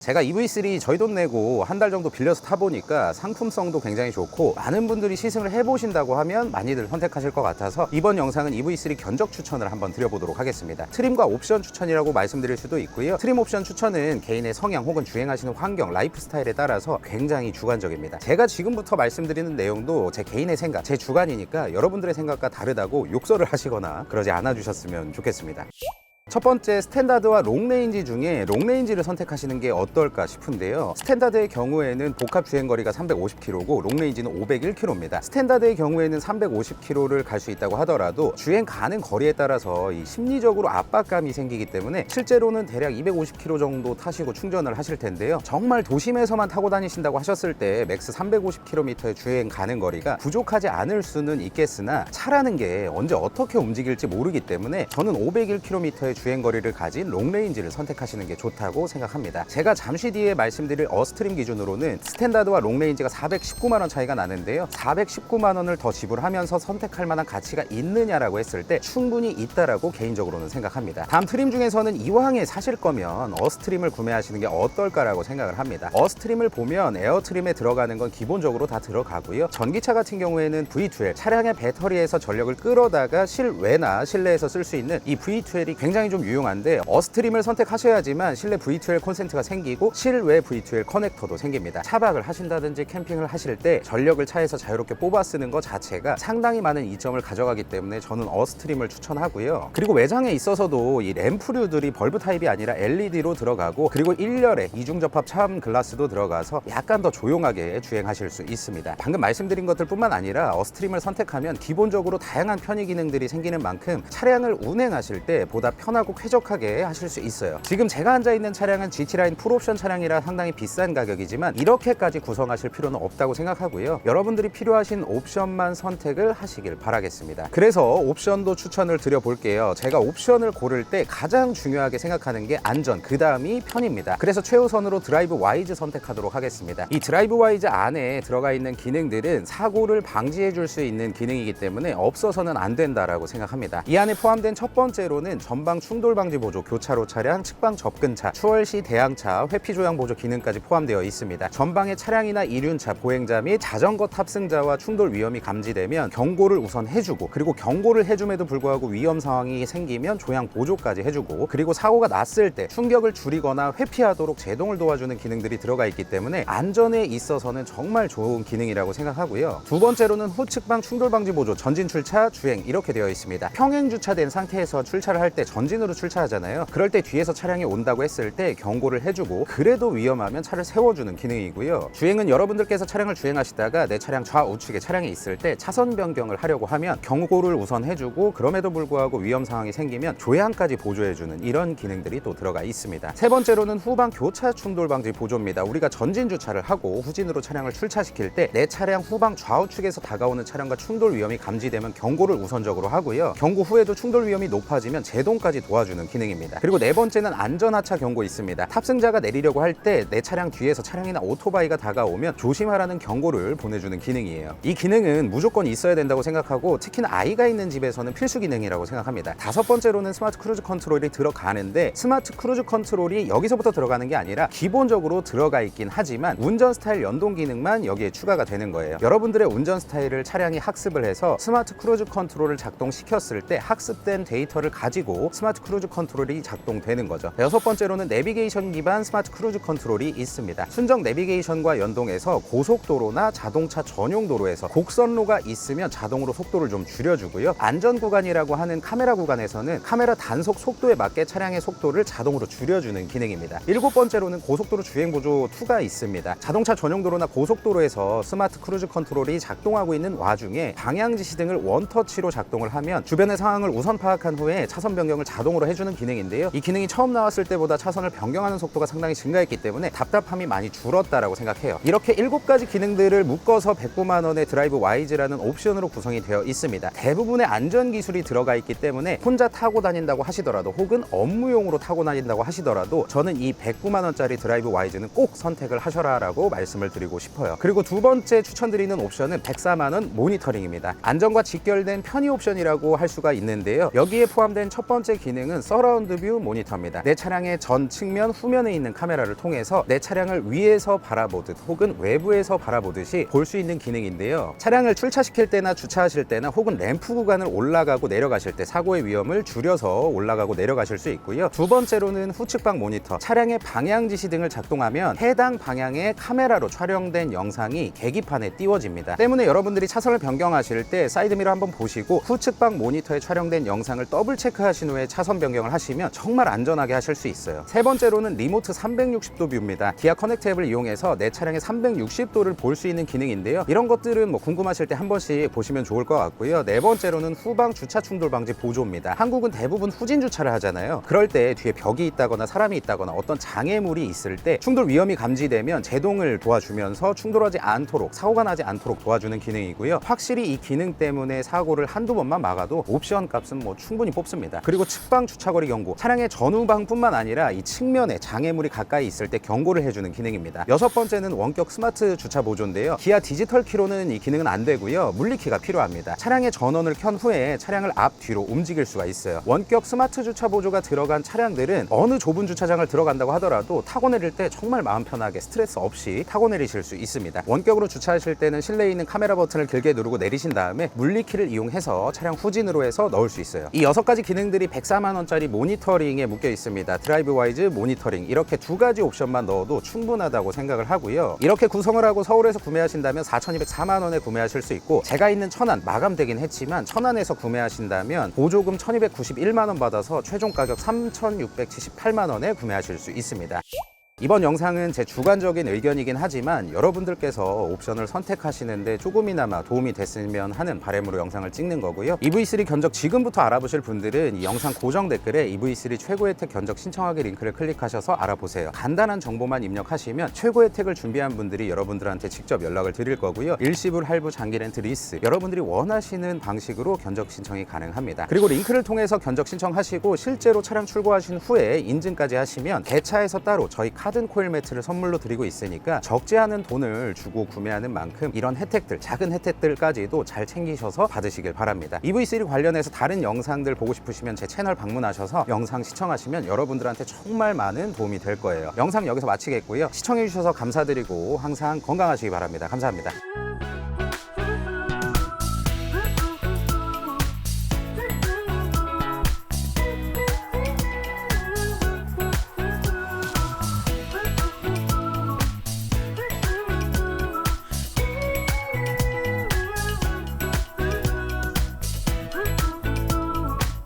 제가 EV3 저희 돈 내고 한 달 정도 빌려서 타보니까 상품성도 굉장히 좋고 많은 분들이 시승을 해보신다고 하면 많이들 선택하실 것 같아서 이번 영상은 EV3 견적 추천을 한번 드려보도록 하겠습니다. 트림과 옵션 추천이라고 말씀드릴 수도 있고요. 트림 옵션 추천은 개인의 성향 혹은 주행하시는 환경, 라이프 스타일에 따라서 굉장히 주관적입니다. 제가 지금부터 말씀드리는 내용도 제 개인의 생각, 제 주관이니까 여러분들의 생각과 다르다고 욕설을 하시거나 그러지 않아 주셨으면 좋겠습니다. 첫 번째 스탠다드와 롱레인지 중에 롱레인지를 선택하시는 게 어떨까 싶은데요. 스탠다드의 경우에는 복합 주행 거리가 350km고 롱레인지는 501km입니다. 스탠다드의 경우에는 350km를 갈 수 있다고 하더라도 주행 가는 거리에 따라서 이 심리적으로 압박감이 생기기 때문에 실제로는 대략 250km 정도 타시고 충전을 하실 텐데요. 정말 도심에서만 타고 다니신다고 하셨을 때 맥스 350km의 주행 가는 거리가 부족하지 않을 수는 있겠으나 차라는 게 언제 어떻게 움직일지 모르기 때문에 저는 501km의 주행 거리를 가진 롱레인지를 선택하시는 게 좋다고 생각합니다. 제가 잠시 뒤에 말씀드릴 어스트림 기준으로는 스탠다드와 롱레인지가 419만 원 차이가 나는데요. 419만 원을 더 지불하면서 선택할 만한 가치가 있느냐라고 했을 때 충분히 있다라고 개인적으로는 생각합니다. 다음 트림 중에서는 이왕에 사실 거면 어스트림을 구매하시는 게 어떨까라고 생각을 합니다. 어스트림을 보면 에어트림에 들어가는 건 기본적으로 다 들어가고요. 전기차 같은 경우에는 V12 차량의 배터리에서 전력을 끌어다가 실외나 실내에서 쓸 수 있는 이 V12이 굉장히 좀 유용한데 어스트림을 선택하셔야지만 실내 V12 콘센트가 생기고 실외 V12 커넥터도 생깁니다. 차박을 하신다든지 캠핑을 하실 때 전력을 차에서 자유롭게 뽑아 쓰는 것 자체가 상당히 많은 이점을 가져가기 때문에 저는 어스트림을 추천하고요. 그리고 외장에 있어서도 이 램프류들이 벌브 타입이 아니라 LED로 들어가고 그리고 1열에 이중 접합 차음 글라스도 들어가서 약간 더 조용하게 주행하실 수 있습니다. 방금 말씀드린 것들뿐만 아니라 어스트림을 선택하면 기본적으로 다양한 편의 기능들이 생기는 만큼 차량을 운행하실 때 보다 편 하고 쾌적하게 하실 수 있어요. 지금 제가 앉아 있는 차량은 GT라인 풀옵션 차량이라 상당히 비싼 가격이지만 이렇게까지 구성하실 필요는 없다고 생각하고요. 여러분들이 필요하신 옵션만 선택을 하시길 바라겠습니다. 그래서 옵션도 추천을 드려볼게요. 제가 옵션을 고를 때 가장 중요하게 생각하는 게 안전, 그 다음이 편입니다. 그래서 최우선으로 드라이브 와이즈 선택하도록 하겠습니다. 이 드라이브 와이즈 안에 들어가 있는 기능들은 사고를 방지해 줄 수 있는 기능이기 때문에 없어서는 안 된다라고 생각합니다. 이 안에 포함된 첫 번째로는 전방 충돌 방지 보조, 교차로 차량, 측방 접근차, 추월 시 대항차, 회피 조향 보조 기능까지 포함되어 있습니다. 전방의 차량이나 이륜차, 보행자 및 자전거 탑승자와 충돌 위험이 감지되면 경고를 우선 해주고 그리고 경고를 해줌에도 불구하고 위험 상황이 생기면 조향 보조까지 해주고 그리고 사고가 났을 때 충격을 줄이거나 회피하도록 제동을 도와주는 기능들이 들어가 있기 때문에 안전에 있어서는 정말 좋은 기능이라고 생각하고요. 두 번째로는 후측방 충돌 방지 보조, 전진 출차, 주행 이렇게 되어 있습니다. 평행 주차된 상태에서 출차를 할 때 전진 으로 출차하잖아요. 그럴 때 뒤에서 차량이 온다고 했을 때 경고를 해주고 그래도 위험하면 차를 세워주는 기능이고요. 주행은 여러분들께서 차량을 주행하시다가 내 차량 좌우측에 차량이 있을 때 차선 변경을 하려고 하면 경고를 우선 해주고 그럼에도 불구하고 위험 상황이 생기면 조향까지 보조해주는 이런 기능들이 또 들어가 있습니다. 세 번째로는 후방 교차 충돌 방지 보조입니다. 우리가 전진 주차를 하고 후진으로 차량을 출차시킬 때 내 차량 후방 좌우측에서 다가오는 차량과 충돌 위험이 감지되면 경고를 우선적으로 하고요. 경고 후에도 충돌 위험이 높아지면 제동까지 도와주는 기능입니다. 그리고 네 번째는 안전하차 경고 있습니다. 탑승자가 내리려고 할 때 내 차량 뒤에서 차량이나 오토바이가 다가오면 조심하라는 경고를 보내주는 기능이에요. 이 기능은 무조건 있어야 된다고 생각하고 특히나 아이가 있는 집에서는 필수 기능이라고 생각합니다. 다섯 번째로는 스마트 크루즈 컨트롤이 들어가는데 스마트 크루즈 컨트롤이 여기서부터 들어가는 게 아니라 기본적으로 들어가 있긴 하지만 운전 스타일 연동 기능만 여기에 추가가 되는 거예요. 여러분들의 운전 스타일을 차량이 학습을 해서 스마트 크루즈 컨트롤을 작동시켰을 때 학습된 데이터를 가지고 스마트 크루즈 컨트롤이 작동되는 거죠. 여섯 번째로는 내비게이션 기반 스마트 크루즈 컨트롤이 있습니다. 순정 내비게이션과 연동해서 고속도로나 자동차 전용 도로에서 곡선로가 있으면 자동으로 속도를 좀 줄여주고요. 안전 구간이라고 하는 카메라 구간에서는 카메라 단속 속도에 맞게 차량의 속도를 자동으로 줄여주는 기능입니다. 일곱 번째로는 고속도로 주행 보조 2가 있습니다. 자동차 전용 도로나 고속도로에서 스마트 크루즈 컨트롤이 작동하고 있는 와중에 방향 지시 등을 원터치로 작동을 하면 주변의 상황을 우선 파악한 후에 차선 변경을 자동 으로 해주는 기능인데요. 이 기능이 처음 나왔을 때보다 차선을 변경하는 속도가 상당히 증가했기 때문에 답답함이 많이 줄었다라고 생각해요. 이렇게 일곱 가지 기능들을 묶어서 109만 원의 드라이브 와이즈라는 옵션으로 구성이 되어 있습니다. 대부분의 안전 기술이 들어가 있기 때문에 혼자 타고 다닌다고 하시더라도 혹은 업무용으로 타고 다닌다고 하시더라도 저는 이 109만 원짜리 드라이브 와이즈는 꼭 선택을 하셔라라고 말씀을 드리고 싶어요. 그리고 두 번째 추천드리는 옵션은 104만 원 모니터링입니다. 안전과 직결된 편의 옵션이라고 할 수가 있는데요. 여기에 포함된 첫 번째 기능 기능은 서라운드 뷰 모니터입니다. 내 차량의 전 측면 후면에 있는 카메라를 통해서 내 차량을 위에서 바라보듯 혹은 외부에서 바라보듯이 볼 수 있는 기능인데요. 차량을 출차시킬 때나 주차하실 때나 혹은 램프 구간을 올라가고 내려가실 때 사고의 위험을 줄여서 올라가고 내려가실 수 있고요. 두 번째로는 후측방 모니터. 차량의 방향 지시 등을 작동하면 해당 방향의 카메라로 촬영된 영상이 계기판에 띄워집니다. 때문에 여러분들이 차선을 변경하실 때 사이드미러 한번 보시고 후측방 모니터에 촬영된 영상을 더블 체크하신 후에 차선 변경을 하시면 정말 안전하게 하실 수 있어요. 세 번째로는 리모트 360도 뷰입니다. 기아 커넥트 앱을 이용해서 내 차량의 360도를 볼 수 있는 기능인데요. 이런 것들은 뭐 궁금하실 때 한 번씩 보시면 좋을 것 같고요. 네 번째로는 후방 주차 충돌 방지 보조입니다. 한국은 대부분 후진 주차를 하잖아요. 그럴 때 뒤에 벽이 있다거나 사람이 있다거나 어떤 장애물이 있을 때 충돌 위험이 감지되면 제동을 도와주면서 충돌하지 않도록 사고가 나지 않도록 도와주는 기능이고요. 확실히 이 기능 때문에 사고를 한두 번만 막아도 옵션 값은 뭐 충분히 뽑습니다. 그리고 측방 주차거리 경고. 차량의 전후방뿐만 아니라 이 측면에 장애물이 가까이 있을 때 경고를 해주는 기능입니다. 여섯 번째는 원격 스마트 주차 보조인데요. 기아 디지털 키로는 이 기능은 안 되고요. 물리키가 필요합니다. 차량의 전원을 켠 후에 차량을 앞 뒤로 움직일 수가 있어요. 원격 스마트 주차 보조가 들어간 차량들은 어느 좁은 주차장을 들어간다고 하더라도 타고 내릴 때 정말 마음 편하게 스트레스 없이 타고 내리실 수 있습니다. 원격으로 주차하실 때는 실내에 있는 카메라 버튼을 길게 누르고 내리신 다음에 물리키를 이용해서 차량 후진으로 해서 넣을 수 있어요. 이 여섯 가지 기능들이 104만 원짜리 모니터링에 묶여 있습니다. 드라이브 와이즈 모니터링 이렇게 두 가지 옵션만 넣어도 충분하다고 생각을 하고요. 이렇게 구성을 하고 서울에서 구매하신다면 4,204만 원에 구매하실 수 있고 제가 있는 천안 마감되긴 했지만 천안에서 구매하신다면 보조금 1,291만 원 받아서 최종 가격 3,678만 원에 구매하실 수 있습니다. 이번 영상은 제 주관적인 의견이긴 하지만 여러분들께서 옵션을 선택하시는데 조금이나마 도움이 됐으면 하는 바람으로 영상을 찍는 거고요. EV3 견적 지금부터 알아보실 분들은 이 영상 고정 댓글에 EV3 최고 혜택 견적 신청하기 링크를 클릭하셔서 알아보세요. 간단한 정보만 입력하시면 최고 혜택을 준비한 분들이 여러분들한테 직접 연락을 드릴 거고요. 일시불 할부 장기 렌트 리스 여러분들이 원하시는 방식으로 견적 신청이 가능합니다. 그리고 링크를 통해서 견적 신청하시고 실제로 차량 출고하신 후에 인증까지 하시면 개차에서 따로 저희 카든 코일 매트를 선물로 드리고 있으니까 적지 않은 돈을 주고 구매하는 만큼 이런 혜택들 작은 혜택들까지도 잘 챙기셔서 받으시길 바랍니다. EV3 관련해서 다른 영상들 보고 싶으시면 제 채널 방문하셔서 영상 시청하시면 여러분들한테 정말 많은 도움이 될 거예요. 영상 여기서 마치겠고요. 시청해 주셔서 감사드리고 항상 건강하시기 바랍니다. 감사합니다.